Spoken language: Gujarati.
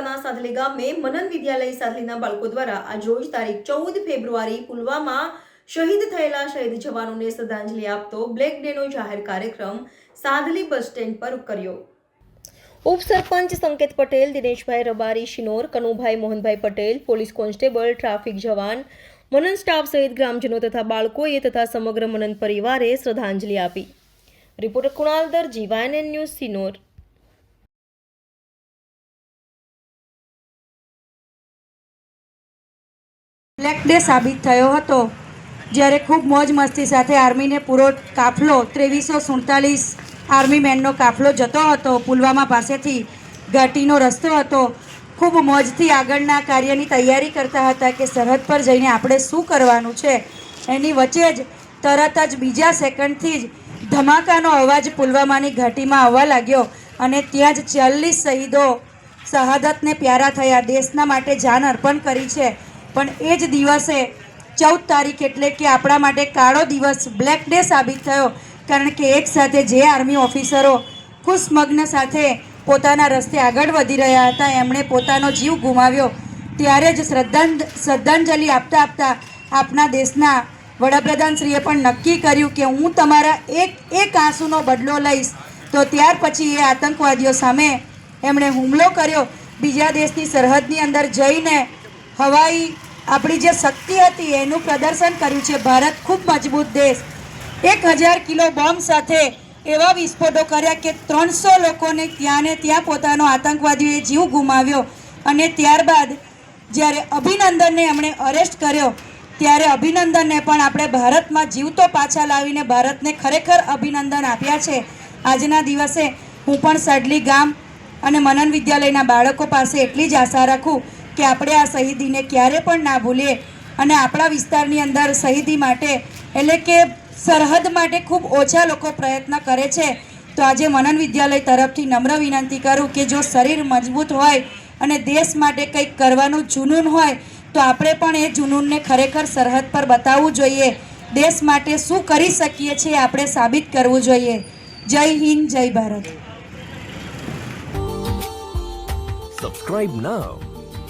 સાધલી ગામે મનન વિદ્યાલય સાધલીના બાળકો દ્વારા આજરોજ તારીખ ચૌદ ફેબ્રુઆરી પુલવામા શહીદ થયેલા શહીદ જવાનોને શ્રદ્ધાંજલિ આપતો બ્લેક ડેનો જાહેર કાર્યક્રમ સાધલી બસ સ્ટેન્ડ પર કર્યો. ઉપસરપંચ Sanket Patel, Dineshbhai Rabari, Shinor, Kanubhai Mohanbhai Patel, police constable, traffic જવાન, મનન સ્ટાફ સહિત ગ્રામજનો તથા બાળકોએ તથા સમગ્ર મનન પરિવારે શ્રદ્ધાંજલિ આપી. Reporter Kunal Darji, YNN news Sinor black day સાબિત થયો હતો. જ્યારે ખૂબ મોજ મસ્તી સાથે આર્મીને પૂરો કાફલો ત્રેવીસો સુડતાલીસ આર્મી મેનનો કાફલો જતો હતો. પુલવામા પાસેથી ઘાટીનો રસ્તો હતો. ખૂબ મોજથી આગળના કાર્યની તૈયારી કરતા હતા કે સરહદ પર જઈને આપણે શું કરવાનું છે. એની વચ્ચે જ તરત જ બીજા સેકન્ડથી જ ધમાકાનો અવાજ પુલવામાની ઘાટીમાં આવવા લાગ્યો અને ત્યાં જ ચાલીસ શહીદો શહાદતને પ્યારા થયા. દેશના માટે જાન અર્પણ કરી છે. પણ એ જ દિવસે ચૌદ તારીખ એટલે કે આપણા માટે કાળો દિવસ બ્લેક ડે સાબિત થયો. કારણ કે એક સાથે જે આર્મી ઓફિસરો ખુશમગ્ન સાથે પોતાના રસ્તે આગળ વધી રહ્યા હતા, એમણે પોતાનો જીવ ગુમાવ્યો. ત્યારે જ શ્રદ્ધાંજ, શ્રદ્ધાંજલિ આપતા આપતા આપણા દેશના વડાપ્રધાનશ્રીએ પણ નક્કી કર્યું કે હું તમારા એક એક આંસુનો બદલો લઈશ. તો ત્યાર પછી એ આતંકવાદીઓ સામે એમણે હુમલો કર્યો. બીજા દેશની સરહદની અંદર જઈને હવાઈ આપણી જે શક્તિ હતી એનું પ્રદર્શન કર્યું છે. ભારત ખૂબ મજબૂત દેશ. એક હજાર કિલો બોમ્બ સાથે એવા વિસ્ફોટો કર્યા કે ત્રણસો લોકોને ત્યાં ને ત્યાં પોતાનો આતંકવાદીઓએ જીવ ગુમાવ્યો અને ત્યારબાદ જ્યારે અભિનંદનને એમણે અરેસ્ટ કર્યો, ત્યારે અભિનંદનને પણ આપણે ભારતમાં જીવતો પાછા લાવીને ભારતને ખરેખર અભિનંદન આપ્યા છે. આજના દિવસે હું પણ સડલી ગામ અને મનન વિદ્યાલયના બાળકો પાસે એટલી જ આશા રાખું કે આપણે આ શહીદીને ક્યારે પણ ના ભૂલીએ. અને આપણા વિસ્તારની અંદર શહીદી માટે, એટલે કે સરહદ માટે ખૂબ ઓછા લોકો પ્રયત્ન કરે છે. તો આજે મનન વિદ્યાલય તરફથી નમ્ર વિનંતી કરું કે જો શરીર મજબૂત હોય અને દેશ માટે કંઈક કરવાનું જુનૂન હોય, તો આપણે પણ એ જુનૂનને ખરેખર સરહદ પર બતાવવું જોઈએ. દેશ માટે શું કરી શકીએ છીએ આપણે સાબિત કરવું જોઈએ. જય હિન્દ, જય Bharat. Subscribe now